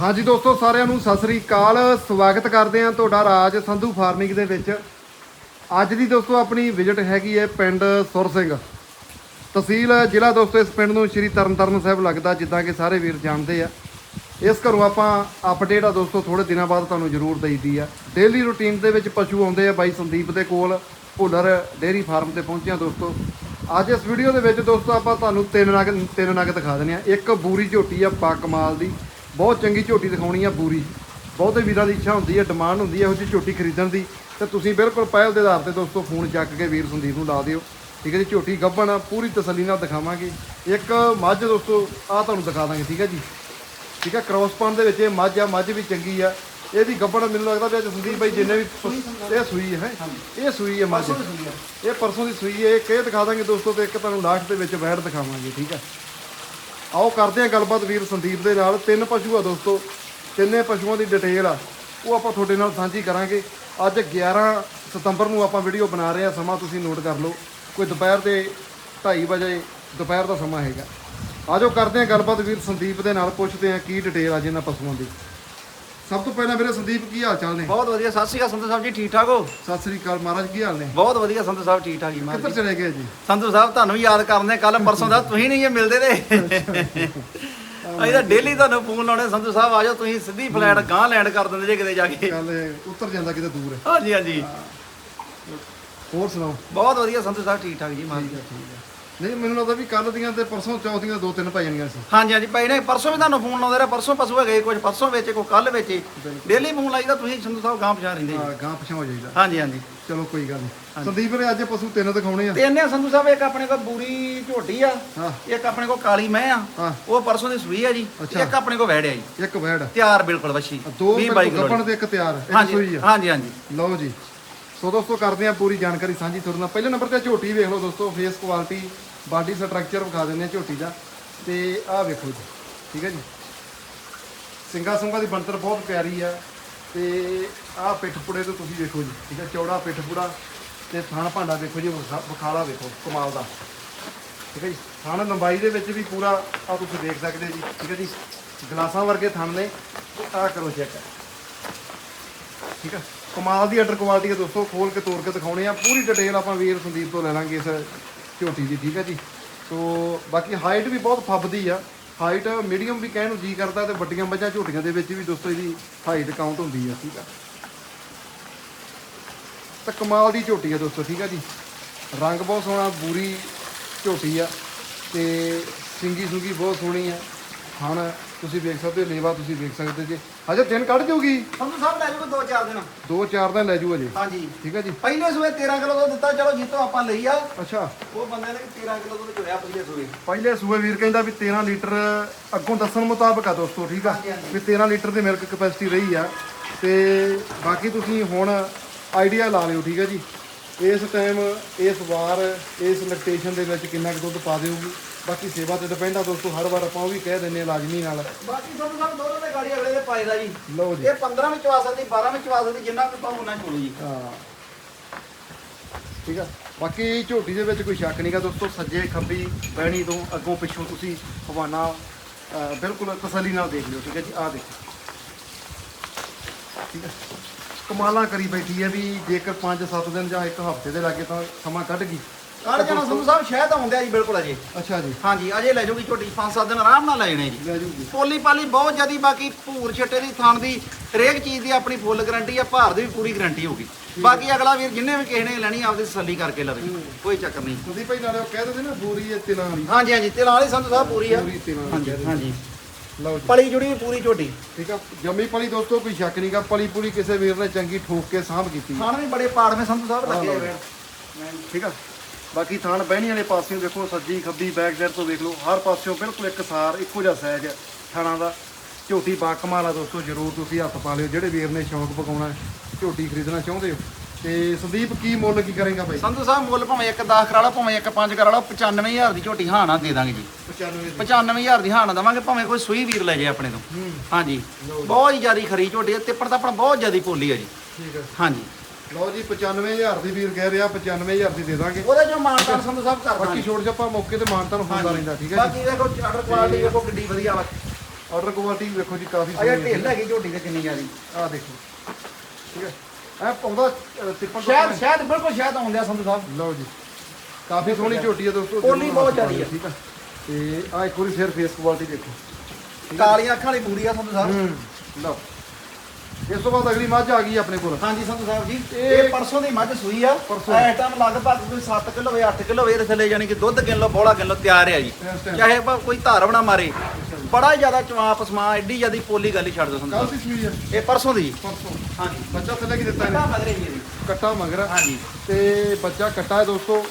ਹਾਂਜੀ ਦੋਸਤੋ, ਸਾਰਿਆਂ ਨੂੰ ਸਤਿ ਸ੍ਰੀ ਅਕਾਲ। ਸਵਾਗਤ ਕਰਦੇ ਹਾਂ ਤੁਹਾਡਾ ਰਾਜ ਸੰਧੂ ਫਾਰਮਿੰਗ ਦੇ ਵਿੱਚ। ਅੱਜ ਦੀ ਦੋਸਤੋ, ਆਪਣੀ ਵਿਜ਼ਿਟ ਹੈਗੀ ਹੈ ਪਿੰਡ ਸੁਰ ਸਿੰਘ। ਤਹਿਸੀਲ ਜ਼ਿਲ੍ਹਾ ਦੋਸਤੋ, ਇਸ ਪਿੰਡ ਨੂੰ ਸ਼੍ਰੀ ਤਰਨਤਾਰਨ ਸਾਹਿਬ ਲੱਗਦਾ, ਜਿੱਦਾਂ ਕਿ ਸਾਰੇ ਵੀਰ ਜਾਣਦੇ ਆ। ਇਸ ਘਰੋਂ ਆਪਾਂ ਅਪਡੇਟ ਆ ਦੋਸਤੋ ਥੋੜੇ ਦਿਨਾਂ ਬਾਅਦ ਤੁਹਾਨੂੰ ਜ਼ਰੂਰ ਦਈਦੀ ਆ। ਡੇਲੀ ਰੂਟੀਨ ਦੇ ਵਿੱਚ ਪਸ਼ੂ ਆਉਂਦੇ ਆ ਬਾਈ ਸੰਦੀਪ ਦੇ ਕੋਲ, ਭੁੱਲਰ ਡੇਅਰੀ ਫਾਰਮ ਤੇ ਪਹੁੰਚਿਆ ਦੋਸਤੋ। ਅੱਜ ਇਸ ਵੀਡੀਓ ਦੇ ਵਿੱਚ ਦੋਸਤੋ, ਆਪਾਂ ਤੁਹਾਨੂੰ ਤਿੰਨ ਨਗ ਤਿੰਨ ਨਗ ਦਿਖਾ ਦਿੰਦੇ ਆ ਇੱਕ ਬੂਰੀ ਝੋਟੀ ਆ ਪਾ ਕਮਾਲ ਦੀ। ਬਹੁਤ ਚੰਗੀ ਝੋਟੀ ਦਿਖਾਉਣੀ ਆ ਬੂਰੀ। ਬਹੁਤੇ ਵੀਰਾਂ ਦੀ ਇੱਛਾ ਹੁੰਦੀ ਹੈ ਡਿਮਾਂਡ ਹੁੰਦੀ ਹੈ ਇਹੋ ਜਿਹੀ ਝੋਟੀ ਖਰੀਦਣ ਦੀ। ਤੇ ਤੁਸੀਂ ਬਿਲਕੁਲ ਪਹਿਲ ਦੇ ਆਧਾਰ ਤੇ ਦੋਸਤੋ ਫੋਨ ਚੱਕ ਕੇ ਵੀਰ ਸੰਦੀਪ ਨੂੰ ਲਾ ਦਿਓ। ਠੀਕ ਹੈ ਜੀ ਝੋਟੀ ਗੱਭਣ ਆ, ਪੂਰੀ ਤਸੱਲੀ ਨਾਲ ਦਿਖਾਵਾਂਗੇ। ਇੱਕ ਮੱਝ ਦੋਸਤੋ ਆ ਤੁਹਾਨੂੰ ਦਿਖਾ ਦਾਂਗੇ ਠੀਕ ਹੈ ਜੀ। ਠੀਕ ਹੈ ਕ੍ਰੋਸ ਪਾਉਣ ਦੇ ਵਿੱਚ ਇਹ ਮੱਝ ਆ ਮੱਝ ਵੀ ਚੰਗੀ ਆ। ਇਹਦੀ ਗੱਭਣ ਮੈਨੂੰ ਲੱਗਦਾ ਵੀ ਅੱਜ ਸੰਦੀਪ ਬਾਈ ਜਿੰਨੇ ਵੀ ਇਹ ਸੂਈ ਹੈ ਇਹ ਸੂਈ ਹੈ ਮੱਝ। ਇਹ ਪਰਸੋਂ ਦੀ ਸੂਈ ਹੈ ਇਹ ਦਿਖਾ ਦਾਂਗੇ ਦੋਸਤੋ ਤੇ ਇੱਕ ਤੁਹਾਨੂੰ ਲਾਸਟ ਦੇ ਵਿੱਚ ਬੈਠ ਦਿਖਾਵਾਂਗੇ ਠੀਕ ਹੈ। ਆਓ ਕਰਦੇ ਹਾਂ ਗੱਲਬਾਤ ਵੀਰ ਸੰਦੀਪ ਦੇ ਨਾਲ। ਤਿੰਨ ਪਸ਼ੂ ਆ ਦੋਸਤੋ, ਤਿੰਨੇ ਪਸ਼ੂਆਂ ਦੀ ਡਿਟੇਲ ਆ। ਉਹ ਆਪਾਂ ਤੁਹਾਡੇ ਨਾਲ ਸਾਂਝੀ ਕਰਾਂਗੇ। ਅੱਜ 11 ਸਤੰਬਰ ਨੂੰ ਆਪਾਂ ਵੀਡੀਓ ਬਣਾ ਰਹੇ ਹਾਂ, ਸਮਾਂ ਤੁਸੀਂ ਨੋਟ ਕਰ ਲਓ। ਕੋਈ ਦੁਪਹਿਰ ਦੇ 2:30 ਵਜੇ, ਦੁਪਹਿਰ ਦਾ ਸਮਾਂ ਹੈਗਾ। ਆਜੋ ਕਰਦੇ ਹਾਂ ਗੱਲਬਾਤ ਵੀਰ ਸੰਦੀਪ ਦੇ ਨਾਲ, ਪੁੱਛਦੇ ਹਾਂ ਕੀ ਡਿਟੇਲ ਆ ਜਿਨ੍ਹਾਂ ਪਸ਼ੂਆਂ ਦੀ। ਸਭ ਤੋਂ ਪਹਿਲਾਂ ਵੀਰੇ ਸੰਦੀਪ ਕੀ ਹਾਲ ਚਾਲ ਨੇ? ਬਹੁਤ ਵਧੀਆ ਸਤਿ ਸ਼੍ਰੀ ਅਕਾਲ ਸੰਧੂ ਸਾਹਿਬ ਜੀ ਠੀਕ ਠਾਕ ਹੋ? ਸਤਿ ਸ੍ਰੀ ਅਕਾਲ ਮਹਾਰਾਜ ਕੀ ਹਾਲ ਨੇ? ਬਹੁਤ ਵਧੀਆ ਸੰਧੂ ਸਾਹਿਬ ਠੀਕ ਠਾਕ ਜੀ ਮਹਾਰਾਜ ਕਿੱਧਰ ਚਲੇ ਗਏ ਜੀ? ਸੰਧੂ ਸਾਹਿਬ ਤੁਹਾਨੂੰ ਵੀ ਯਾਦ ਕਰਦੇ ਕੱਲ ਪਰਸੋਂ ਦਾ ਤੁਸੀਂ ਨਹੀਂ ਇਹ ਮਿਲਦੇ ਤੇ ਅਸੀਂ ਤਾਂ ਡੇਲੀ ਤੁਹਾਨੂੰ ਫੋਨ ਲਾਉਣੇ ਸੰਧੂ ਸਾਹਿਬ ਆ ਜਾਓ ਤੁਸੀਂ ਸਿੱਧੀ ਫਲੈਟ ਗਾਂ ਲੈਂਡ ਕਰ ਦਿੰਦੇ ਜੇ ਕਿਤੇ ਜਾ ਕੇ। ਕੱਲ ਉੱਤਰ ਜਾਂਦਾ ਕਿਤੇ ਦੂਰ। ਹੈ ਹਾਂਜੀ। ਹਾਂਜੀ ਹੋਰ ਸੁਣਾਓ? ਬਹੁਤ ਵਧੀਆ ਸੰਧੂ ਸਾਹਿਬ ਠੀਕ ਠਾਕ ਜੀ ਮਹਾਰਾਜ ਠੀਕ ਹੈ ਠੀਕ ਹੈ। ਨਹੀਂ ਮੈਨੂੰ ਲੱਗਦਾ ਵੀ ਕੱਲ ਦੀਆਂ ਤੇ ਪਰਸੋਂ ਚੌਥੀਆਂ ਦੋ ਤਿੰਨ ਪੈ ਜਾਣੀਆਂ ਸੀ। ਹਾਂਜੀ ਹਾਂਜੀ ਭਾਈ ਨੇ ਪਰਸੋਂ ਵੀ ਤੁਹਾਨੂੰ ਫੋਨ ਲਾਉਂਦੇ ਰਹੇ ਪਰਸੋਂ ਪਸ਼ੂ ਹੈਗੇ ਕੁਝ ਪਰਸੋਂ ਵੇਚੇ ਕੋਈ ਕੱਲ ਵੇਚੇ ਡੇਲੀ ਫੋਨ ਲਾਈਦਾ ਤੁਸੀਂ ਸੰਧੂ ਸਾਹਿਬ ਗਾਂ ਪਛਾਣ ਰਹਿੰਦੇ। ਹਾਂ ਗਾਂ ਪਛਾਂ ਹੋ ਜਾਈਦਾ। ਹਾਂਜੀ ਹਾਂਜੀ। ਚਲੋ ਕੋਈ ਗੱਲ ਨਹੀਂ ਸੰਦੀਪ ਨੇ ਅੱਜ ਪਸ਼ੂ ਤਿੰਨ ਦਿਖਾਉਣੇ ਆ। ਤੇ ਇਹਨੇ ਸੰਧੂ ਸਾਹਿਬ ਇੱਕ ਆਪਣੇ ਕੋਲ ਬੂਰੀ ਝੋਟੀ ਆ ਇੱਕ ਆਪਣੇ ਕੋਲ ਕਾਲੀ ਮੈਂ ਆ ਉਹ ਪਰਸੋਂ ਦੀ ਸੂਈ ਆ ਜੀ। ਇੱਕ ਆਪਣੇ ਕੋਲ ਵੈੜ ਆ ਜੀ। ਇੱਕ ਵੈੜ। ਤਿਆਰ ਬਿਲਕੁਲ ਵੱਛੀ ਦੋ 20 22 ਕਿਲੋ ਗੱਪਣ ਤੇ ਇੱਕ ਤਿਆਰ ਇੱਕ ਹਾਂਜੀ ਸੂਈ ਆ। ਹਾਂਜੀ ਹਾਂਜੀ। ਲਓ ਜੀ। ਸੋ ਦੋਸਤੋ, ਕਰਦੇ ਆ ਪੂਰੀ ਜਾਣਕਾਰੀ ਸਾਂਝੀ ਤੁਹਾਡੇ ਨਾਲ। ਪਹਿਲੇ ਨੰਬਰ ਤੇ ਝੋਟੀ ਵੇਖ ਲਓ ਦੋਸਤੋ ਫੇਸ ਕੁਆਲਿਟੀ ਬਾਡੀ ਸਟਰਕਚਰ ਵਿਖਾ ਦਿੰਦੇ ਆ ਝੋਟੀ ਦਾ। ਤੇ ਆਹ ਵੇਖੋ ਜੀ, ਠੀਕ ਹੈ ਜੀ? ਸਿੰਗਾ ਸੁੰਗਾ ਦੀ ਬਣਤਰ ਬਹੁਤ ਪਿਆਰੀ ਆ। ਤੇ ਆਹ ਪਿੱਠ ਪੁੜੇ ਤੋਂ ਤੁਸੀਂ ਵੇਖੋ ਜੀ, ਠੀਕ ਹੈ? ਚੌੜਾ ਪਿੱਠ ਪੁੜਾ ਤੇ ਥਣ ਭਾਂਡਾ ਵੇਖੋ ਜੀ, ਵਿਖਾ- ਵਿਖਾਲਾ ਵੇਖੋ, ਕਮਾਲ ਦਾ। ਠੀਕ ਹੈ ਜੀ? ਥਣ ਲੰਬਾਈ ਦੇ ਵਿੱਚ ਵੀ ਪੂਰਾ ਆ ਤੁਸੀਂ ਦੇਖ ਸਕਦੇ ਜੀ, ਠੀਕ ਹੈ ਜੀ? ਗਲਾਸਾਂ ਵਰਗੇ ਥਣ ਨੇ। ਆਹ ਕਰੋ ਚੈੱਕ ਠੀਕ ਹੈ? ਕਮਾਲ ਦੀ ਆਰਡਰ ਕੁਆਲਿਟੀ ਹੈ ਦੋਸਤੋ, ਖੋਲ ਕੇ ਤੋੜ ਕੇ ਦਿਖਾਉਣੇ ਆ। ਪੂਰੀ ਡਿਟੇਲ ਆਪਾਂ ਵੀਰ ਸੰਦੀਪ ਤੋਂ ਲੈ ਲਾਂਗੇ ਇਸ ਝੋਟੀ ਦੀ, ਠੀਕ ਹੈ ਜੀ? ਸੋ, ਬਾਕੀ ਹਾਈਟ ਵੀ ਬਹੁਤ ਫੱਬਦੀ ਆ। ਹਾਈਟ ਮੀਡੀਅਮ ਵੀ ਕਹਿਣ ਨੂੰ ਜੀ ਕਰਦਾ ਤੇ ਵੱਡੀਆਂ ਮੱਝਾਂ ਝੋਟੀਆਂ ਦੇ ਵਿੱਚ ਵੀ ਦੋਸਤੋ ਇਹਦੀ ਹਾਈਟ ਕਾਊਂਟ ਹੁੰਦੀ ਆ, ਠੀਕ ਆ? ਤਾਂ ਕਮਾਲ ਦੀ ਝੋਟੀ ਆ ਦੋਸਤੋ, ਠੀਕ ਆ ਜੀ? ਰੰਗ ਬਹੁਤ ਸੋਹਣਾ, ਬੂਰੀ ਝੋਟੀ ਆ ਤੇ ਸਿੰਗੀ ਸੁੰਗੀ ਬਹੁਤ ਸੋਹਣੀ ਆ। ਹਣ ਤੁਸੀਂ ਵੇਖ ਸਕਦੇ ਹੋ, ਲੇਵਾ ਤੁਸੀਂ ਵੇਖ ਸਕਦੇ ਜੇ। ਹਜੇ ਦਿਨ ਕੱਢ ਜਾਊਗੀ ਸੰਧੂ ਸਾਹਿਬ ਲੈ ਦੋ ਚਾਰ ਦਿਨ। ਦੋ ਚਾਰ ਦਿਨ ਲੈ ਜੂ ਅਜੇ। ਹਾਂਜੀ। ਠੀਕ ਹੈ ਜੀ। ਪਹਿਲੇ ਸੂਏ 13 ਕਿਲੋ ਦੁੱਧ ਦਿੱਤਾ ਚਲੋ ਜਿੱਤੋਂ ਆਪਾਂ ਲਈ ਆ। ਅੱਛਾ। ਉਹ ਬੰਦੇ ਨੇ ਕਿ 13 ਕਿਲੋ ਦੁੱਧ ਚੋਇਆ ਪਹਿਲੇ ਸੂਏ। ਪਹਿਲੇ ਸੂਏ ਵੀਰ ਕਹਿੰਦਾ ਵੀ 13 ਲੀਟਰ ਅੱਗੋਂ ਦੱਸਣ ਮੁਤਾਬਕ ਆ ਦੋਸਤੋ ਠੀਕ ਆ? ਹਾਂਜੀ, ਹਾਂਜੀ। ਵੀ 13 ਲੀਟਰ ਦੀ ਮਿਲਕ ਕਪੈਸਿਟੀ ਰਹੀ ਆ। ਤੇ ਬਾਕੀ ਤੁਸੀਂ ਹੁਣ ਆਈਡੀਆ ਲਾ ਲਿਓ ਠੀਕ ਹੈ ਜੀ। ਇਸ ਟਾਈਮ ਇਸ ਵਾਰ ਇਸ ਲੈਕਟੇਸ਼ਨ ਦੇ ਵਿੱਚ ਕਿੰਨਾ ਕੁ ਦੁੱਧ ਪਾ ਦੇਊਗੀ ਬਾਕੀ ਸੇਵਾ ਤੇ ਡਿਪੈਂਡ ਆ ਦੋਸਤੋ ਹਰ ਵਾਰ ਆਪਾਂ ਉਹ ਵੀ ਕਹਿ ਦਿੰਨੇ ਆ ਲਾਜ਼ਮੀ ਨਾਲ। ਬਾਕੀ ਸੰਧੂ ਸਾਹਿਬ ਦੋਨੋਂ ਦੇ ਗਾੜੀ ਅਗਲੇ ਦੇ ਪਾਏ ਦਾ ਜੀ। ਲਓ ਜੀ। ਇਹ 15 ਵਿੱਚ ਆ ਸਕਦੀ 12 ਵਿੱਚ ਆ ਸਕਦੀ ਜਿੰਨਾ ਕੁ ਪਾਉ ਉਹਨਾਂ ਚੋਲੋ ਜੀ। ਹਾਂ। ਠੀਕ ਆ। ਬਾਕੀ ਝੋਟੀ ਦੇ ਵਿੱਚ ਕੋਈ ਸ਼ੱਕ ਨਹੀਂਗਾ ਦੋਸਤੋ ਸੱਜੇ ਖੱਬੀ ਬਹਿਣੀ ਤੋਂ ਅੱਗੋਂ ਪਿੱਛੋਂ ਤੁਸੀਂ ਹਵਾਨਾ ਬਿਲਕੁਲ ਤਸੱਲੀ ਨਾਲ ਦੇਖ ਲਿਓ ਠੀਕ ਹੈ ਜੀ ਆਹ ਦੇਖੋ। ਠੀਕ ਹੈ ਕਮਾਲਾਂ ਕਰੀ ਬੈਠੀ ਹੈ ਵੀ ਜੇਕਰ 5-7 ਦਿਨ ਜਾਂ ਇੱਕ ਹਫ਼ਤੇ ਦੇ ਲਾਗੇ ਤਾਂ ਸਮਾਂ ਕੱਢ ਗਈ। ਕੱਢ ਜਾਣਾ ਸੰਧੂ ਸਾਹਿਬ ਸ਼ਾਇਦ ਆਉਂਦੇ ਆ ਜੀ ਬਿਲਕੁਲ ਅਜੇ। ਅੱਛਾ ਜੀ। ਹਾਂਜੀ ਅਜੇ ਲੈ ਜਾਊਗੀ ਝੋਟੀ 5-7 ਦਿਨ ਆਰਾਮ ਨਾਲ ਲੈ ਜਾਣੇ ਜੀ। ਲੈ ਜੂਗੀ ਪੋਲੀ ਪਾਲੀ ਬਹੁਤ ਜ਼ਿਆਦੀ ਬਾਕੀ ਭੂਰ ਛੱਟੇ ਦੀ ਥਣ ਦੀ ਹਰੇਕ ਚੀਜ਼ ਦੀ ਆਪਣੀ ਫੁੱਲ ਗਾਰੰਟੀ ਆ ਭਾਰ ਦੀ ਵੀ ਪੂਰੀ ਗਾਰੰਟੀ ਹੋਊਗੀ। ਬਾਕੀ ਅਗਲਾ ਵੀਰ ਜਿੰਨੇ ਵੀ ਕਿਸੇ ਨੇ ਲੈਣੀ ਆਪਦੀ ਤਸੱਲੀ ਕਰਕੇ ਲਵੇ। ਕੋਈ ਚੱਕਰ ਨਹੀਂ। ਤੁਸੀਂ ਭਾਈ ਨਾਲੇ ਉਹ ਕਹਿ ਦਿੰਦੇ ਨਾ ਬੂਰੀ ਹੈ ਤਿਲਾਂ ਵਾਲੀ। ਹਾਂਜੀ ਹਾਂਜੀ ਤੇ ਨਾਲ ਹੀ ਸੰਧੂ ਸਾਹਿਬ ਪੂਰੀ ਆ। ਪੂਰੀ ਤਿਲਾਂ ਵਾਲੀ ਹਾਂਜੀ ਹਾਂਜੀ। ਲਓ ਜੀ। ਪਲੀ ਜੁੜੀ ਪੂਰੀ ਝੋਟੀ ਠੀਕ ਆ। ਜੰਮੀ ਪਲੀ ਦੋਸਤੋ ਕੋਈ ਸ਼ੱਕ ਨਹੀਂਗਾ ਪਲੀ ਪੂਰੀ ਕਿਸੇ ਵੀਰ ਨੇ ਚੰਗੀ ਠੋਕ ਕੇ ਸਾਂਭ ਕੀਤੀ। ਥਣ ਵੀ ਬੜੇ ਪਾੜਵੇਂ ਸੰਧੂ ਸਾਹਿਬ ਲੱਗੇ ਹੋਏ ਆ। ਠੀਕ ਆ। ਬਾਕੀ ਥਾਣ ਬਹਿਣੀ ਵਾਲੇ ਪਾਸਿਓਂ ਦੇਖੋ ਸੱਜੀ ਖੱਬੀ ਬੈਕ ਸਾਈਡ ਤੋਂ ਵੇਖ ਲਓ ਹਰ ਪਾਸਿਓਂ ਬਿਲਕੁਲ ਇੱਕ ਸਾਰ ਇੱਕੋ ਜਿਹਾ ਸਾਈਜ਼ ਥਾਣਾ ਦਾ। ਝੋਟੀ ਬਾਕਮਾਲ ਆ ਦੋਸਤੋ ਜਰੂਰ ਤੁਸੀਂ ਹੱਥ ਪਾ ਲਿਓ ਜਿਹੜੇ ਵੀਰ ਨੇ ਸ਼ੌਂਕ ਪਕਾਉਣਾ ਝੋਟੀ ਖਰੀਦਣਾ ਚਾਹੁੰਦੇ ਹੋ। ਤੇ ਸੰਦੀਪ ਕੀ ਮੁੱਲ ਕੀ ਕਰੇਗਾ ਬਾਈ? ਸੰਧੂ ਸਾਹਿਬ ਮੁੱਲ ਭਾਵੇਂ ਇੱਕ 10 ਕਰਾ ਲਓ ਭਾਵੇਂ ਇੱਕ 5 ਕਰਾ ਲਓ 95000 ਦੀ ਝੋਟੀ ਹਾਂ ਨਾ ਦੇ ਦਾਂਗੇ ਜੀ। 95 95000 ਦੀ ਹਾਂ ਨਾ ਦਵਾਂਗੇ ਭਾਵੇਂ ਕੋਈ ਸੂਈ ਵੀਰ ਲੈ ਜੇ ਆਪਣੇ ਤੋਂ। ਹਾਂਜੀ। ਬਹੁਤ ਹੀ ਜ਼ਿਆਦੀ ਖਰੀ ਝੋਟੀ ਤਿੱਪੜ ਤਾਂ ਆਪਣਾ ਬਹੁਤ ਜ਼ਿਆਦੀ ਪੋਲੀ ਹੈ ਜੀ। ਠੀਕ ਹੈ। ਹਾਂਜੀ। ਲਓ ਜੀ 95000 ਦੀ ਵੀਰ ਕਹਿ ਰਿਹਾ 95000 ਦੀ ਦੇ ਦਾਂਗੇ। ਉਹਦੇ ਜੋ ਮਾਨਤਾਨ ਸੰਧੂ ਸਾਹਿਬ ਕਰ ਬਾਕੀ ਛੋੜ ਛੱਪਾ ਮੌਕੇ ਤੇ ਮਾਨਤਾਨ ਹੁੰਦਾ ਰਹਿੰਦਾ ਠੀਕ ਹੈ ਬਾਕੀ ਦੇਖੋ ਆਰਡਰ ਕੁਆਲਿਟੀ ਦੇਖੋ ਕਿੱਡੀ ਵਧੀਆ ਵਾ। ਆਰਡਰ ਕੁਆਲਿਟੀ ਵੇਖੋ ਜੀ ਕਾਫੀ ਸੋਹਣੀ ਢਿੱਲ ਹੈਗੀ ਝੋਟੀ ਤੇ ਕਿੰਨੀ ਜ਼ਿਆਦੀ। ਆ ਦੇਖੋ। ਠੀਕ ਹੈ। ਐ ਪਾਉਂਦਾ ਅ, ਤਿੱਪਣ ਸ਼ਾਇਦ ਸ਼ਾਇਦ ਬਿਲਕੁਲ ਸ਼ਾਇਦ ਆਉਂਦਿਆ ਸੰਧੂ ਸਾਹਿਬ। ਲਓ ਜੀ। ਕਾਫੀ ਸੋਹਣੀ ਝੋਟੀ ਹੈ ਦੋਸਤੋ ਜ਼ਰੂਰ ਬਹੁਤ ਜ਼ਿਆਦੀ ਹੈ। ਠੀਕ ਹੈ। ਤੇ ਆ ਇੱਕ ਵਾਰੀ ਫੇਰ ਫੇਸ ਕੁਆਲਿਟੀ ਦੇਖੋ। ਕਾਲੀਆਂ ਅੱਖਾਂ ਵਾਲੀ ਬੂਰੀ ਆ ਸੰਧੂ ਸਾਹਿਬ। ਹੂੰ। ਲਓ। ਇਸ ਤੋਂ ਬਾਅਦ ਅਗਲੀ ਮੱਝ ਆ ਗਈ ਆਪਣੇ ਕੋਲ। ਹਾਂਜੀ ਸੰਧੂ ਸਾਹਿਬ ਜੀ। ਇਹ- ਪਰਸੋਂ ਦੀ ਮੱਝ ਸੂਈ ਆ। ਪਰਸੋਂ। ਇਸ ਟਾਈਮ ਲਗਭਗ ਕੋਈ 7 ਕਿਲੋ ਹੋਵੇ 8 ਕਿਲੋ ਇਹਦੇ ਥੱਲੇ ਯਾਨੀ ਕਿ ਦੁੱਧ ਕਿਲੋ ਬੋਲਾ ਕਿਲੋ ਤਿਆਰ ਹੈ ਜੀ। ਇਸ time। ਚਾਹੇ ਆਪਾਂ ਕੋਈ ਧਾਰ ਬਣਾ ਮਾਰੇ ਬੜਾ ਹੀ ਜ਼ਿਆਦਾ ਚਵਾਪ ਸਮਾ ਐਡੀ ਜ਼ਿਆਦੀ ਪੋਲੀ ਗੱਲ ਹੀ ਛੱਡ ਦੋ ਸੰਧੂ ਕੱਲ ਸਾਹਿਬ। ਦੀ ਸੂਈ ਹੈ ਇਹ ਪਰਸੋਂ ਦੀ। ਪਰਸੋਂ। ਹਾਂਜੀ। ਬੱਚਾ ਥੱਲੇ ਕੀ ਦਿੱਤਾ ਇਹਨੇ? ਮਗਰੇ ਜੀ। ਇਹਦੀ ਕੱਟਾ ਮਗਰ। ਹਾਂਜੀ। ਤੇ ਬੱਚਾ ਕੱਟਾ ਹੈ ਦੋਸਤੋ।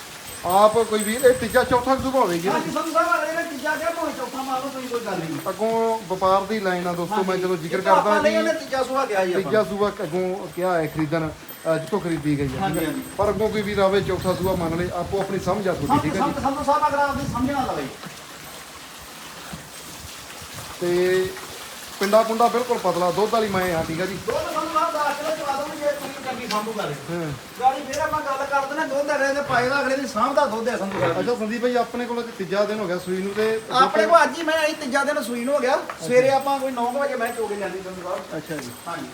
ਆਪ ਕੋਈ ਵੀ ਇਹ ਤੀਜਾ ਚੌਥਾ ਸੁਭਾ ਹੋਵੇਗੀ ਨਾ ਹਾਂਜੀ ਸੰਧੂ ਸਾਹਿਬ ਅਗਲੇ ਨੇ ਤੀਜਾ ਕਿਹਾ ਭਾਵੇਂ ਚੌਥਾ ਮਾਰ ਲਓ ਕੋਈ ਕੋਈ ਗੱਲ ਨਹੀਂ। ਅੱਗੋਂ ਵਪਾਰ ਦੀ ਲਾਈਨ ਆ ਦੋਸਤੋ ਮੈਂ ਜਦੋਂ ਜ਼ਿਕਰ ਕਰਦਾ ਉਹਨੇ ਜੀ ਤੀਜਾ ਸੁਹਾ ਗਿਆ ਜੀ ਤੀਜਾ ਸੂਆ ਅੱਗੋਂ ਕਿਹਾ ਹੈ ਖਰੀਦਣ ਜਿੱਥੋਂ ਖਰੀਦੀ ਗਈ ਹੈ ਠੀਕ ਹੈ? ਪਰ ਅੱਗੋਂ ਕੋਈ ਵੀ ਰਾਵੇ ਚੌਥਾ ਸੂਆ ਮੰਨ ਲੇ ਆਪੋ ਆਪਣੀ ਸਮਝ ਆ ਤੁਹਾਡੀ ਠੀਕ ਹੈ ਜੀ? ਸੰਧੂ ਸਾਹਿਬ ਅਗਰ ਆਪਦੀ ਸਮਝਣਾ ਲਵੇ। ਤੇ ਪਿੰਡਾ ਪੁੰਡਾ ਬਿਲਕੁਲ ਪਤਲਾ ਦੁੱਧ ਵਾਲੀ ਮੈਂ ਆ ਠੀਕ ਹੈ ਜੀ? ਦੁੱਧ ਸੰਧੂ ਸਾਹਿਬ ਦਾ ਕਿਲੋ ਚਵਾ ਦੋ ਜੇ ਤੁਸੀਂ ਚੰਗੀ ਸੰਭੂ ਕਰੇ ਹਾਂ। ਗਾੜੀ ਫੇਰ ਆਪਾਂ ਗੱਲ ਕਰਦੇ ਨੇ ਦੁੱਧ ਅਗਲੇ ਦੇ ਪਾਏ ਦਾ ਅਗਲੇ ਦੀ ਸਾਂਭ ਦਾ ਦੁੱਧ ਹੈ ਸੰਧੂ ਸਾਹਿਬ। ਅੱਛਾ ਸੰਦੀਪ ਭਾਈ ਆਪਣੇ ਕੋਲ ਅੱਜ ਤੀਜਾ ਦਿਨ ਹੋ ਗਿਆ ਸੂਈ ਨੂੰ ਤੇ ਆਪਣੇ ਕੋਲ ਅੱਜ ਹੀ ਮੈਂ ਆਈ ਤੀਜਾ ਦਿਨ ਸੂਈ ਨੂੰ ਹੋ ਗਿਆ। ਸਵੇਰੇ ਆਪਾਂ ਕੋਈ 9 ਵਜੇ ਮੈਂ ਚੋਗੇ ਜਾਂਦੀ ਸੰਧੂ ਸਾਹਿਬ। ਅੱਛਾ ਜੀ। ਹਾਂਜੀ।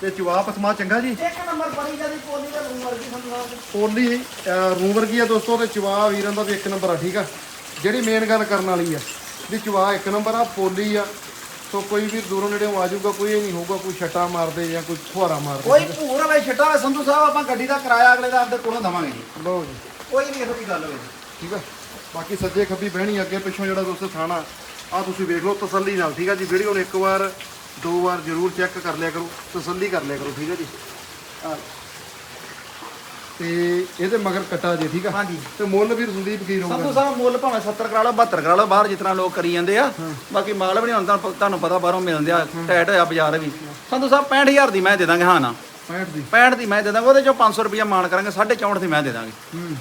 ਤੇ ਜਵਾਬ ਸਮਾ ਚੰਗਾ ਜੀ? ਇੱਕ ਨੰਬਰ ਬੜੀ ਜਿਆਦੀ ਪੋਲੀ ਦਾ ਰੂਮ ਵਰਗੀ ਸੰਧੂ ਸਾਹਿਬ ਪੋਲੀ ਅ, ਰੂਮ ਵਰਗੀ ਆ ਦੋਸਤੋ ਤੇ ਚਵਾ ਵੀਰਾਂ ਦਾ ਵੀ ਇੱਕ ਨੰਬਰ ਆ ਠੀਕ ਆ। ਜਿਹੜੀ ਮੇਨ ਗੱਲ ਕਰਨ ਵਾਲੀ ਆ ਵੀ ਚਵਾ ਇੱਕ ਨੰਬਰ ਆ ਪੋਲੀ ਆ ਸੋ ਕੋਈ ਵੀ ਦੂਰੋਂ ਨੇੜੇੋਂ ਆ ਜਾਊਗਾ ਕੋਈ ਇਹ ਨਹੀਂ ਹੋਊਗਾ ਕੋਈ ਛੱਟਾ ਮਾਰਦੇ ਜਾਂ ਕੋਈ ਫੁਹਾਰਾ ਮਾਰਦੇ। ਕੋਈ ਭੂਰ ਵਾਲੇ ਛੱਟਾ ਹੋਵੇ ਸੰਧੂ ਸਾਹਿਬ ਆਪਾਂ ਗੱਡੀ ਦਾ ਕਿਰਾਇਆ ਅਗਲੇ ਦਾ ਆਪਦੇ ਕੋਲੋਂ ਦਵਾਂਗੇ ਜੀ। ਲਓ ਜੀ। ਕੋਈ ਨਹੀਂ ਇਹੋ ਜਿਹੀ ਗੱਲ ਹੋਵੇ। ਠੀਕ ਆ? ਬਾਕੀ ਸੱਜੇ ਖੱਬੀ ਬਹਿਣੀ ਅੱਗੇ ਪਿੱਛੋਂ ਜਿਹੜਾ ਦੋਸਤੋ ਥਾਣਾ ਆ ਤੁਸੀਂ ਵੇਖ ਲਓ ਤਸੱਲੀ ਨਾਲ ਠੀਕ ਆ ਜੀ? ਵੀਡੀਓ ਨੂੰ ਇੱਕ ਵਾਰ ਦੋ ਵਾਰ ਜ਼ਰੂਰ ਚੈੱਕ ਕਰ ਲਿਆ ਕਰੋ ਤਸੱਲੀ ਕਰ ਲਿਆ ਕਰੋ ਠੀਕ ਆ ਜੀ? ਆ ਤੇ ਇਹਦੇ ਮਗਰ ਕਟਾ ਜੇ ਠੀਕ ਆ? ਹਾਂਜੀ। ਤੇ ਮੁੱਲ ਵੀ ਸੰਦੀਪ ਕੀ ਸੰਧੂ ਰਹੂਗਾ ਸਾਹਿਬ ਮੁੱਲ ਭਾਵੇਂ 70 ਕਰਾ ਲਓ 72 ਕਰਾ ਲਓ ਬਾਹਰ ਤਰ੍ਹਾਂ ਲੋਕ ਕਰੀ ਜਾਂਦੇ ਆ। ਬਾਕੀ ਮਾਲ ਵੀ ਨਹੀਂ ਹੁੰਦਾ ਤੁਹਾਨੂੰ ਪਤਾ ਬਾਹਰੋਂ ਮਿਲਦੇ ਆ ਟਾਈਟ ਹੋਇਆ ਬਾਜ਼ਾਰ ਵੀ। ਸੰਧੂ ਸਾਹਿਬ 65000 ਦੀ ਮੈਂ ਦੇ ਦਾਂਗੇ ਹਾਂ ਨਾ। 65 ਦੀ। 65 ਦੀ ਮੈਂ ਦੇ ਦਾਂਗਾ ਉਹਦੇ ਚੋਂ 500 ਰੁਪਇਆ ਮਾਨ ਕਰਾਂਗੇ 64 ਦੀ ਮੈਂ ਦੇ ਦਾਂਗੇ।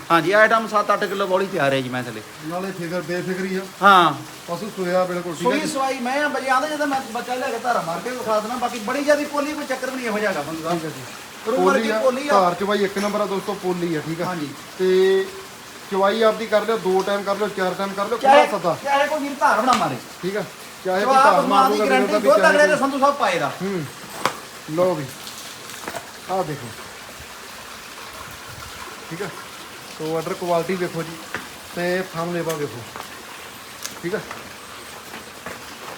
ਹਾਂਜੀ ਆਈਟਮ 7-8 ਕਿਲੋ ਬੋਲੀ ਤਿਆਰ ਹੈ ਜੀ ਮੈਂ ਥੱਲੇ। ਨਾਲੇ ਫਿਕਰ ਬੇਫਿਕਰੀ ਆ। ਹਾਂ। ਪਸ਼ੂ ਸੋਇਆ ਬਿਲਕੁਲ ਠੀਕ ਹੈ ਸੂਈ ਸਵਾਈ ਮੈਂ ਆ ਬਜੇ ਆਂਦੇ ਜਦੋਂ ਮੈਂ ਬੱਚਾ ਲੈ ਕੇ ਧਾਰਾ ਮਾਰ ਕੇ ਵਿਖਾ ਦੇਣਾ ਬਾਕੀ ਬੜੀ ਜਿਆਦੀ ਪੋਲੀ ਕੋਈ ਚੱਕਰ ਵੀ ਨਹੀਂ ਇਹੋ ਜਿਹਾ ਹੈਗਾ ਸੰਧੂ ਜੀ। ਰੂਮਰ ਕੀ ਆ ਪੋਲੀ ਆ। ਚਵਾਈ ਇੱਕ ਨੰਬਰ ਆ ਦੋਸਤੋ ਪੋਲੀ ਆ ਠੀਕ ਆ? ਹਾਂਜੀ। ਤੇ ਚਵਾਈ ਆਪਦੀ ਕਰ ਲਿਓ ਦੋ ਟਾਈਮ ਕਰ ਲਿਓ ਚਾਰ ਟਾਈਮ ਕਰ ਲਿਓ ਖੁੱਲਾ ਸਦਾ। ਚਾਹੇ ਕੋਈ ਵੀਰ ਧਾਰ ਬਣਾ ਮਾਰੇ। ਠੀਕ ਆ? ਚਾਹੇ ਕੋਈ ਧਾਰ ਮਾਰ ਦੀ ਗਰੰਟੀ ਅਗਲੇ ਦੇ ਸੰਧੂ ਸਾਹਿਬ ਪਾਏ ਦਾ। ਹੂੰ। ਲਓ ਵੀ। ਆਹ ਦੇਖੋ। ਠੀਕ ਆ? ਸੋ ਆਰਡਰ ਕੁਆਲਿਟੀ ਦੇਖੋ ਜੀ ਤੇ ਥੰਮ ਲੇਵਾ ਵੇਖੋ। ਠੀਕ ਆ?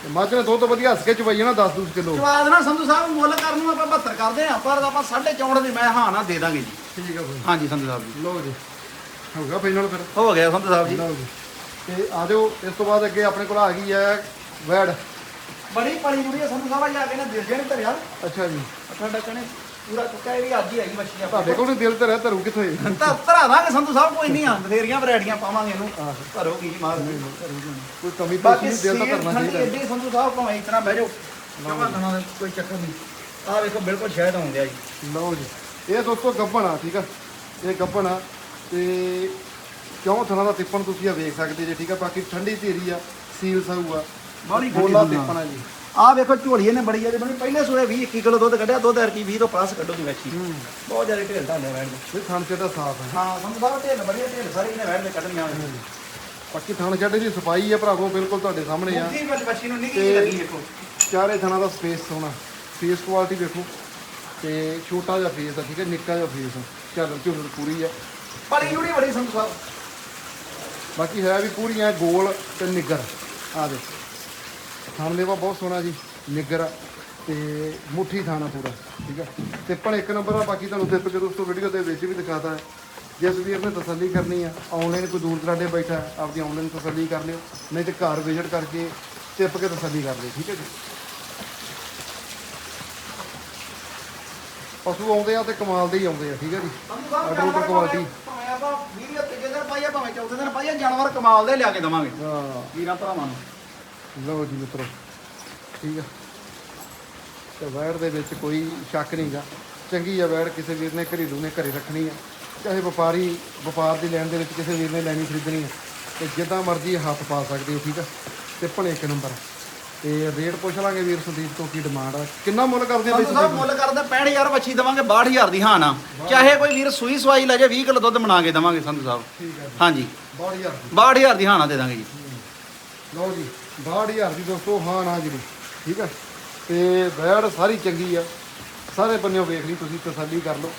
ਤੇ ਮੱਝ ਨੇ ਦੋ ਤੋਂ ਵਧੀਆ ਹੱਸ ਕੇ ਚਵਾਈ ਆ ਨਾ 10 12 ਕਿਲੋ। ਜਵਾਦ ਨਾ ਸੰਧੂ ਸਾਹਿਬ ਮੁੱਲ ਕਰਨ ਨੂੰ ਆਪਾਂ 72 ਕਰਦੇ ਆ ਪਰ ਆਪਾਂ 64 ਦੀ ਮੈਂ ਹਾਂ ਨਾ ਦੇ ਦਾਂਗੇ ਜੀ। ਠੀਕ ਆ ਭਾਈ ਹਾਂਜੀ ਸੰਧੂ ਸਾਹਿਬ ਜੀ। ਲਓ ਜੀ। ਹੋ ਗਿਆ ਫਾਈਨਲ ਫਿਰ? ਹੋ ਗਿਆ ਸੰਧੂ ਸਾਹਿਬ ਜੀ। ਲਓ ਜੀ। ਤੇ ਆ ਜਾਓ ਇਸ ਤੋਂ ਬਾਅਦ ਅੱਗੇ ਆਪਣੇ ਕੋਲ ਆ ਗਈ ਹੈ ਵੈੜ। ਬੜੀ ਪੜੀ ਮੁੜੀ ਸੰਧੂ ਸਾਹਿਬ ਜਾ ਕੇ ਨਾ ਦਿਲ ਜਿਹੜੇ ਧਰਿਆ। ਅੱਛਾ ਜੀ। ਸਾਡਾ ਕਹਣੇ ਪੂਰਾ ਚੁੱਕਾ ਇਹ ਵੀ ਅੱਜ ਹੀ ਆਈ ਮੱਛੀ ਆਪਾਂ। ਤੁਹਾਡੇ ਕੋਲ ਨੀ ਦਿਲ ਤੇ ਰਹਿ ਧਰੂ ਕਿੱਥੇ ਤਾਂ ਧਰਾ ਦਾਂਗੇ ਸੰਧੂ ਸਾਹਿਬ ਕੋਈ ਨਹੀਂ ਆ ਬਥੇਰੀਆਂ ਵੈਰਾਈਟੀਆਂ ਪਾਵਾਂਗੇ ਇਹਨੂੰ। ਧਰੋਗੀ ਜੀ ਮਾਰ ਕੋਈ ਕਮੀ ਪੇਸ਼ੀ ਬਾਕੀ ਨਹੀਂ ਦਿਲ ਤਾਂ ਸੀਲ ਧਰਨਾ ਠੰਡੀ ਚਾਹੀਦਾ। ਏਡੀ ਸੰਧੂ ਸਾਹਿਬ ਭਾਵੇਂ ਇਤਨਾ ਬਹਿ ਜਾਓ। ਜਮਾ ਦਾ ਕੋਈ ਚੱਕਰ ਨਹੀਂ। ਆਹ ਵੇਖੋ ਬਿਲਕੁਲ ਸ਼ਹਿਦ ਆਉਂਦਿਆ ਜੀ। ਲਓ ਜੀ। ਇਹ ਦੋਸਤੋ ਗੱਬਣ ਆ ਠੀਕ ਆ? ਇਹ ਗੱਬਣ ਆ। ਤੇ ਕਿਉਂ ਥਣਾ ਦਾ ਤਿੱਪਣ ਤੁਸੀਂ ਆ ਵੇਖ ਸਕਦੇ ਜੇ ਠੀਕ ਆ? ਬਾਕੀ ਠੰਡੀ ਧੀਰੀ ਆ ਸੀਲ ਸਾਊ ਆ। ਠੰਡੀ ਬੋਲਾ ਦੁਨੀਆ। ਤਿੱਪਣ ਆ ਜੀ। ਆਹ ਵੇਖੋ ਝੋਲੀ ਇਹਨੇ ਬੜੀ ਜ਼ਿਆਦਾ ਬਣੀ ਪਹਿਲੇ ਸੂਏ 20 21 ਕਿਲੋ ਦੁੱਧ ਕੱਢਿਆ ਦੁੱਧ ਅਰਕੀ 20 ਤੋਂ ਪਲੱਸ ਕੱਢੋ ਦੀ ਵੇਖੀ ਹੂੰ। ਬਹੁਤ ਜ਼ਿਆਦਾ ਢੇਲ ਢਾਲਿਆ ਵੈਣ ਦੇ। ਇਹ ਥਣ ਚੇਟਾ ਸਾਫ਼ ਹੈ। ਹਾਂ ਸਾਹਿਬ ਢੇਲ ਬੜੀ ਢੇਲ ਸਾਰੀ ਇਹਨੇ ਵੈਣ ਦੇ ਕੱਢਣੀਆਂ ਬਾਕੀ ਥਣ ਚੱਡੇ ਦੀ ਸਫ਼ਾਈ ਆ ਭਰਾਵੋ ਬਿਲਕੁਲ ਤੁਹਾਡੇ ਸਾਹਮਣੇ ਆ। ਮੁੱਠੀ ਵਿੱਚ ਬੱਚੀ ਨੂੰ ਨਿੱਕੀ ਤੇ- ਲੱਗੀ ਵੇਖੋ ਚਾਰੇ ਥਣਾ ਦਾ ਸਪੇਸ ਸੋਹਣਾ। ਫੇਸ ਕੁਆਲਿਟੀ ਦੇਖੋ ਤੇ ਛੋਟਾ ਜਿਹਾ ਫੇਸ ਆ ਠੀਕ ਹੈ ਨਿੱਕਾ ਜਿਹਾ ਫੇਸ ਆ। ਚੱਲ ਝੁੰਡ ਪੂਰੀ ਆ। ਬੜੀ ਜੁੜੀ ਬੜੀ ਸਾਹਿਬ। ਬਾਕੀ ਹੈ ਵੀ ਪੂਰੀਆਂ ਗੋਲ ਤੇ ਨਿੱਗਰ ਆ ਦੇ ਥਾਣ ਦੇਵਾ ਬਹੁਤ ਸੋਹਣਾ ਜੀ ਨਿੱਗਰ ਤੇ ਮੁੱਠੀ ਥਾਣਾ ਪੂਰਾ ਠੀਕ ਹੈ ਤਿੱਪਣ ਇੱਕ ਨੰਬਰ ਆ ਬਾਕੀ ਤੁਹਾਨੂੰ ਤਿੱਪ ਕੇ ਦੋਸਤੋ ਵੀਡੀਓ ਦੇ ਵਿੱਚ ਵੀ ਦਿਖਾਤਾ ਹੈ। ਜਿਸ ਵੀਰ ਨੇ ਤਸੱਲੀ ਕਰਨੀ ਆ ਆਨਲਾਈਨ ਕੋਈ ਦੂਰ ਦਰਾਡੇ ਬੈਠਾ ਆਪਦੀ ਆਨਲਾਈਨ ਤਸੱਲੀ ਕਰ ਲਿਓ ਨਹੀਂ ਤੇ ਘਰ ਵਿਜ਼ਿਟ ਕਰਕੇ ਤਿੱਪ ਕੇ ਤਸੱਲੀ ਕਰ ਲਿਓ ਠੀਕ ਹੈ ਜੀ? ਪਸ਼ੂ ਆਉਂਦੇ ਆ ਤੇ ਕਮਾਲ ਦੇ ਹੀ ਆਉਂਦੇ ਆ ਠੀਕ ਹੈ ਜੀ? ਆਰਡਰ ਕੁਆਲਿਟੀ ਭਾਵੇਂ ਆਪਾਂ ਵੀਡੀਓ ਤੀਜੇ ਦਿਨ ਪਾਈਏ ਭਾਵੇਂ ਚੌਥੇ ਦਿਨ ਪਾਈਏ ਜਾਨਵਰ ਕਮਾਲ ਦੇ ਲਿਆ ਕੇ ਦਵਾਂਗੇ। ਹਾਂ। ਵੀਰਾਂ ਭਰਾਵਾਂ ਨੂੰ। ਲਓ ਜੀ ਮਿੱਤਰੋ ਠੀਕ ਆ। ਤੇ ਵੈੜ ਦੇ ਵਿੱਚ ਕੋਈ ਸ਼ੱਕ ਨਹੀਂਗਾ ਚੰਗੀ ਆ ਵੈੜ ਕਿਸੇ ਵੀਰ ਨੇ ਘਰੇਲੂ ਨੇ ਘਰੇ ਰੱਖਣੀ ਆ। ਚਾਹੇ ਵਪਾਰੀ ਵਪਾਰ ਦੀ ਲੈਣ ਦੇ ਵਿੱਚ ਕਿਸੇ ਵੀਰ ਨੇ ਲੈਣੀ ਖਰੀਦਣੀ ਆ। ਤੇ ਜਿੱਦਾਂ ਮਰਜ਼ੀ ਹੱਥ ਪਾ ਸਕਦੇ ਹੋ ਠੀਕ ਆ। ਤੇ ਭਣੇ ਇੱਕ ਨੰਬਰ। ਤੇ ਰੇਟ ਪੁੱਛ ਲਾਂਗੇ ਵੀਰ ਸੰਦੀਪ ਤੋਂ ਕੀ ਡਿਮਾਂਡ ਆ। ਕਿੰਨਾ ਮੁੱਲ ਕਰਦੇ ਆ ਬਈ ਸੰਧੂ ਸਾਹਿਬ ਮੁੱਲ ਕਰਦੇ 65000 ਬੱਚੀ ਦਵਾਂਗੇ 62000 ਦੀ ਹਾਂ ਨਾ। ਚਾਹੇ ਕੋਈ ਵੀਰ ਸੂਈ ਸਵਾਈ ਲੈ ਜਾ 20 ਕਿਲੋ ਦੁੱਧ ਬਣਾ ਕੇ ਦਵਾਂਗੇ ਸੰਧੂ ਸਾਹਿਬ। ਠੀਕ ਆ ਹਾਂਜੀ। 62000 ਦੀ। 62000 ਦੀ ਹਾਂ ਨਾ ਦੇ ਦਾਂਗੇ ਜੀ। ਲਓ ਜੀ। 62000 ਦੀ ਦੋਸਤੋ ਹਾਂ ਨਾ ਜੀ ਠੀਕ ਆ ਤੇ ਵੈੜ ਸਾਰੀ ਚੰਗੀ ਆ। ਸਾਰੇ ਬੰਨਿਓ ਵੇਖ ਲਈ ਤੁਸੀਂ ਤਸੱਲੀ ਕਰ ਲਓ।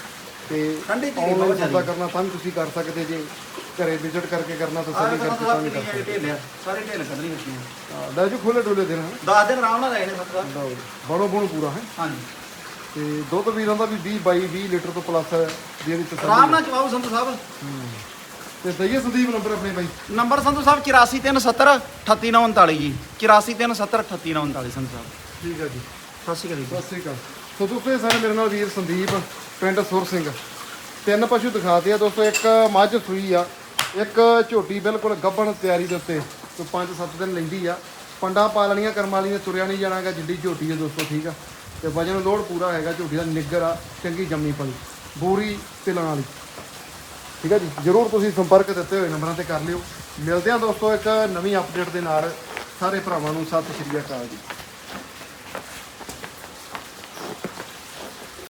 ਤੇ ਠੰਡੀ ਧੀਰੀ ਆਨਲਾਈਨ ਬਹੁਤ ਸੌਦਾ ਜ਼ਿਆਦੀ। ਕਰਨਾ ਤਾਂ ਵੀ ਤੁਸੀਂ ਕਰ ਸਕਦੇ ਜੇ। ਘਰੇ ਵਿਜ਼ਿਟ ਕਰਕੇ ਕਰਨਾ ਸਾਰੇ ਤਸੱਲੀ ਕਰਕੇ ਤਾਂ ਵੀ ਕਰ ਕਿੰਨੀਆਂ ਸਕਦੇ ਢੇਲੇ ਆ ਸਾਰੇ ਢੇਲੇ ਕੱਢਣੀ ਬੱਚੀਆਂ ਹਾਂ, ਲੈ ਜੀ ਖੋਲੇ ਡੋਲੇ ਦੇਣਾ। 10 ਦਿਨ ਆਰਾਮ ਨਾਲ ਨੇ ਸੱਤ ਲਓ ਜੀ ਬੜੋ ਬਣੋ ਪੂਰਾ ਹੈ? ਹਾਂਜੀ। ਤੇ ਦੁੱਧ ਵੀਰਾਂ ਦਾ ਵੀ 20 22 20 ਲੀਟਰ ਤੋਂ ਪਲੱਸ ਹੈ ਦੀ ਇਹਦੀ ਆਰਾਮ ਤਸੱਲੀ ਨਾਲ ਚਵਾਓ ਸੰਧੂ ਸਾਹਿਬ। ਤੇ ਦਈਏ ਸੰਦੀਪ ਨੰਬਰ ਆਪਣੇ ਬਾਈ। ਨੰਬਰ ਸੰਧੂ ਸਾਹਿਬ 84370 38939 ਜੀ। 84370 38939 ਸੰਧੂ ਸਾਹਿਬ। ਠੀਕ ਹੈ ਜੀ। ਸਤਿ ਸ਼੍ਰੀ ਅਕਾਲ ਜੀ। ਸਤਿ ਸ੍ਰੀ ਅਕਾਲ। ਸੋ ਦੋਸਤੋ ਇਹ ਸਾਰੇ ਮੇਰੇ ਨਾਲ ਵੀਰ ਸੰਦੀਪ ਪਿੰਡ ਸੁਰ ਸਿੰਘ। ਤਿੰਨ ਪਸ਼ੂ ਦਿਖਾਤੇ ਆ ਦੋਸਤੋ ਇੱਕ ਮੱਝ ਸੂਈ ਆ ਇੱਕ ਝੋਟੀ ਬਿਲਕੁਲ ਗੱਭਣ ਤਿਆਰੀ ਦੇ ਉੱਤੇ ਤੋਂ 5-7 ਦਿਨ ਲੈਂਦੀ ਆ। ਪੰਡਾ ਪਾ ਲੈਣੀਆਂ ਕਰਮ ਵਾਲੀ ਨੇ ਤੁਰਿਆ ਨਹੀਂ ਜਾਣਾਗਾ ਜਿੱਡੀ ਝੋਟੀ ਆ ਦੋਸਤੋ ਠੀਕ ਆ। ਤੇ ਵਜਨ ਲੋਡ ਪੂਰਾ ਹੈਗਾ ਝੋਟੀ ਦਾ ਨਿੱਗਰ ਆ ਚੰਗੀ ਜੰਮੀ ਪਲੀ ਬੋਰੀ ਤਿਲਾਂ ਵਾਲੀ। ਠੀਕ ਹੈ ਜੀ? ਜਰੂਰ ਤੁਸੀਂ ਸੰਪਰਕ ਦਿੱਤੇ ਹੋਏ ਨੰਬਰਾਂ ਤੇ ਕਰ ਲਿਓ। ਮਿਲਦੇ ਹਾਂ ਦੋਸਤੋ ਇੱਕ ਨਵੀਂ ਅਪਡੇਟ ਦੇ ਨਾਲ। ਸਾਰੇ ਭਰਾਵਾਂ ਨੂੰ ਸਤਿ ਸ਼੍ਰੀ ਅਕਾਲ ਜੀ।